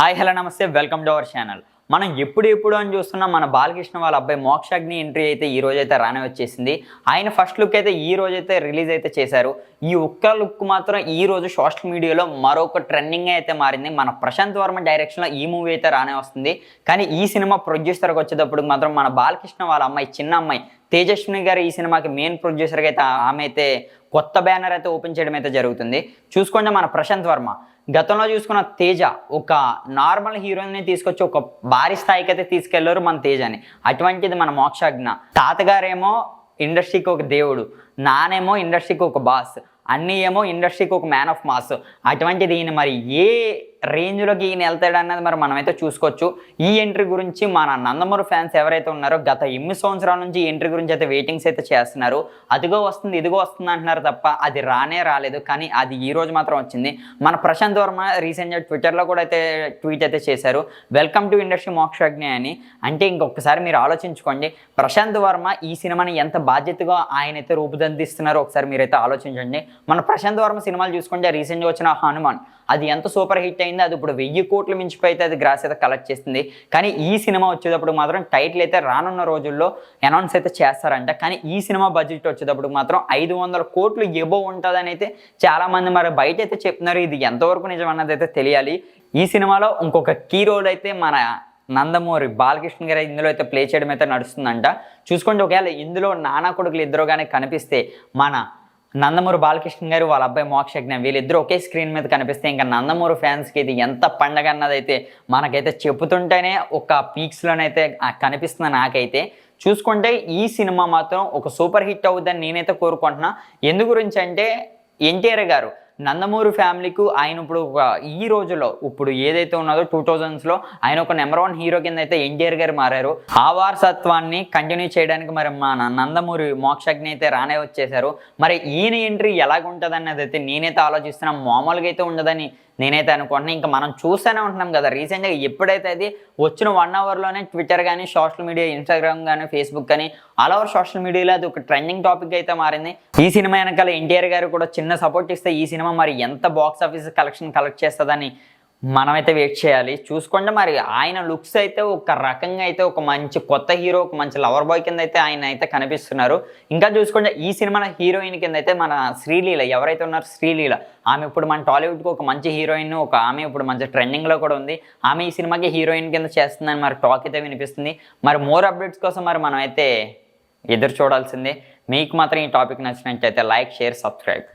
Hi hello namaste welcome to our channel. మనం ఎప్పుడు ఎప్పుడు అని చూస్తున్నాం మన బాలకృష్ణ వాళ్ళ అబ్బాయి మోక్షాగ్ని ఎంట్రీ అయితే ఈ రోజు అయితే రానే వచ్చేసింది. ఆయన ఫస్ట్ లుక్ అయితే ఈ రోజు అయితే రిలీజ్ అయితే చేశారు. ఈ ఒక్క లుక్ మాత్రం ఈ రోజు సోషల్ మీడియాలో మరొక ట్రెండింగ్ అయితే మారింది. మన ప్రశాంత్ వర్మ డైరెక్షన్లో ఈ మూవీ అయితే రానే వస్తుంది. కానీ ఈ సినిమా ప్రొడ్యూసర్కి వచ్చేటప్పుడు మాత్రం మన బాలకృష్ణ వాళ్ళ అమ్మాయి చిన్న అమ్మాయి తేజస్విని గారు ఈ సినిమాకి మెయిన్ ప్రొడ్యూసర్గా అయితే ఆమె అయితే కొత్త బ్యానర్ అయితే ఓపెన్ చేయడం అయితే జరుగుతుంది. చూసుకోండి మన ప్రశాంత్ వర్మ. గతంలో చూసుకున్న తేజ ఒక నార్మల్ హీరోయిన్ని తీసుకొచ్చి ఒక భారీ స్థాయికి అయితే తీసుకెళ్ళారు మన తేజని. అటువంటిది మన మోక్షజ్ఞ తాతగారేమో ఇండస్ట్రీకి ఒక దేవుడు నానేమో ఇండస్ట్రీకి ఒక బాస్ అన్నీ ఏమో ఇండస్ట్రీకి ఒక మ్యాన్ ఆఫ్ మాస్ అటువంటిది ఈయన మరి ఏ రేంజ్లోకి ఈయన వెళ్తాడు అన్నది మరి మనమైతే చూసుకోవచ్చు. ఈ ఎంట్రీ గురించి మన నందమూరి ఫ్యాన్స్ ఎవరైతే ఉన్నారో గత ఎనిమిది సంవత్సరాల నుంచి ఈ ఎంట్రీ గురించి అయితే వెయిటింగ్స్ అయితే చేస్తున్నారు. అదిగో వస్తుంది ఇదిగో వస్తుంది అంటున్నారు తప్ప అది రానే రాలేదు. కానీ అది ఈ రోజు మాత్రం వచ్చింది. మన ప్రశాంత్ వర్మ రీసెంట్గా ట్విట్టర్లో కూడా అయితే ట్వీట్ అయితే చేశారు. వెల్కమ్ టు ఇండస్ట్రీ మోక్షజ్ఞ అని. అంటే ఇంకొకసారి మీరు ఆలోచించుకోండి. ప్రశాంత్ వర్మ ఈ సినిమాని ఎంత బాధ్యతగా ఆయన అయితే రూపుదందిస్తున్నారో ఒకసారి మీరైతే ఆలోచించండి. మన ప్రశాంత్ వర్మ సినిమాలు చూసుకుంటే రీసెంట్గా వచ్చిన హనుమాన్ అది ఎంత సూపర్ హిట్ అయింది అది ఇప్పుడు వెయ్యి కోట్లు మించిపోయితే అయితే అది గ్రాస్ అయితే కలెక్ట్ చేస్తుంది. కానీ ఈ సినిమా వచ్చేటప్పుడు మాత్రం టైటిల్ అయితే రానున్న రోజుల్లో అనౌన్స్ అయితే చేస్తారంట. కానీ ఈ సినిమా బడ్జెట్ వచ్చేటప్పుడు మాత్రం ఐదు వందల కోట్లు ఎబో ఉంటుందని అయితే చాలామంది మరి బయట అయితే చెప్తున్నారు. ఇది ఎంతవరకు నిజం అన్నది అయితే తెలియాలి. ఈ సినిమాలో ఇంకొక కీ రోల్ అయితే మన నందమూరి బాలకృష్ణ గారు ఇందులో అయితే ప్లే చేయడం అయితే నడుస్తుందంట. చూసుకోండి ఒకవేళ ఇందులో నానా కొడుకులు ఇద్దరు కానీ కనిపిస్తే మన నందమూరి బాలకృష్ణ గారు వాళ్ళ అబ్బాయి మోక్షజ్ఞ వీళ్ళిద్దరూ ఒకే స్క్రీన్ మీద కనిపిస్తే ఇంకా నందమూరి ఫ్యాన్స్కి ఇది ఎంత పండగ అన్నదైతే మనకైతే చెబుతుంటేనే ఒక పీక్స్లోనైతే కనిపిస్తుంది నాకైతే. చూసుకుంటే ఈ సినిమా మాత్రం ఒక సూపర్ హిట్ అవుతుందని నేనైతే కోరుకుంటున్నా. ఎందు గురించి అంటే ఎన్టీఆర్ గారు నందమూరి ఫ్యామిలీకు ఆయన ఇప్పుడు ఒక ఈ రోజులో ఇప్పుడు ఏదైతే ఉన్నదో టూ థౌజండ్స్లో ఆయన ఒక నెంబర్ వన్ హీరో కింద అయితే ఎన్టీఆర్ గారు మారారు. ఆ వారసత్వాన్ని కంటిన్యూ చేయడానికి మరి మా నందమూరి మోక్షజ్ఞ అయితే రానే వచ్చేసారు మరి ఈయన ఎంట్రీ ఎలాగుంటుంది అన్నది అయితే నేనైతే ఆలోచిస్తున్నా. మామూలుగా అయితే ఉండదని నేనైతే అనుకుంటున్నాను ఇంకా మనం చూస్తూనే ఉంటున్నాం కదా రీసెంట్గా ఎప్పుడైతే అది వచ్చిన వన్ అవర్లోనే ట్విట్టర్ కానీ సోషల్ మీడియా ఇన్స్టాగ్రామ్ కానీ ఫేస్బుక్ కానీ ఆల్ ఓవర్ సోషల్ మీడియాలో అది ఒక ట్రెండింగ్ టాపిక్ అయితే మారింది. ఈ సినిమా వెనకాల ఎన్టీఆర్ గారు కూడా చిన్న సపోర్ట్ ఇస్తే ఈ సినిమా మరి ఎంత బాక్స్ ఆఫీస్ కలెక్షన్ కలెక్ట్ చేస్తుందని మనమైతే వెయిట్ చేయాలి. చూసుకోండి మరి ఆయన లుక్స్ అయితే ఒక రకంగా అయితే ఒక మంచి కొత్త హీరో ఒక మంచి లవర్ బాయ్ కింద అయితే ఆయన అయితే కనిపిస్తున్నారు. ఇంకా చూసుకోండి ఈ సినిమా హీరోయిన్ కింద అయితే మన శ్రీలీల ఎవరైతే ఉన్నారో శ్రీలీల ఆమె ఇప్పుడు మన టాలీవుడ్కి ఒక మంచి హీరోయిన్ ఒక ఆమె ఇప్పుడు మంచి ట్రెండింగ్లో కూడా ఉంది. ఆమె ఈ సినిమాకి హీరోయిన్ కింద చేస్తుందని మరి టాక్ అయితే వినిపిస్తుంది. మరి మోర్ అప్డేట్స్ కోసం మరి మనం అయితే ఎదురు చూడాల్సిందే. మీకు మాత్రం ఈ టాపిక్ నచ్చినట్లయితే లైక్ షేర్ సబ్స్క్రైబ్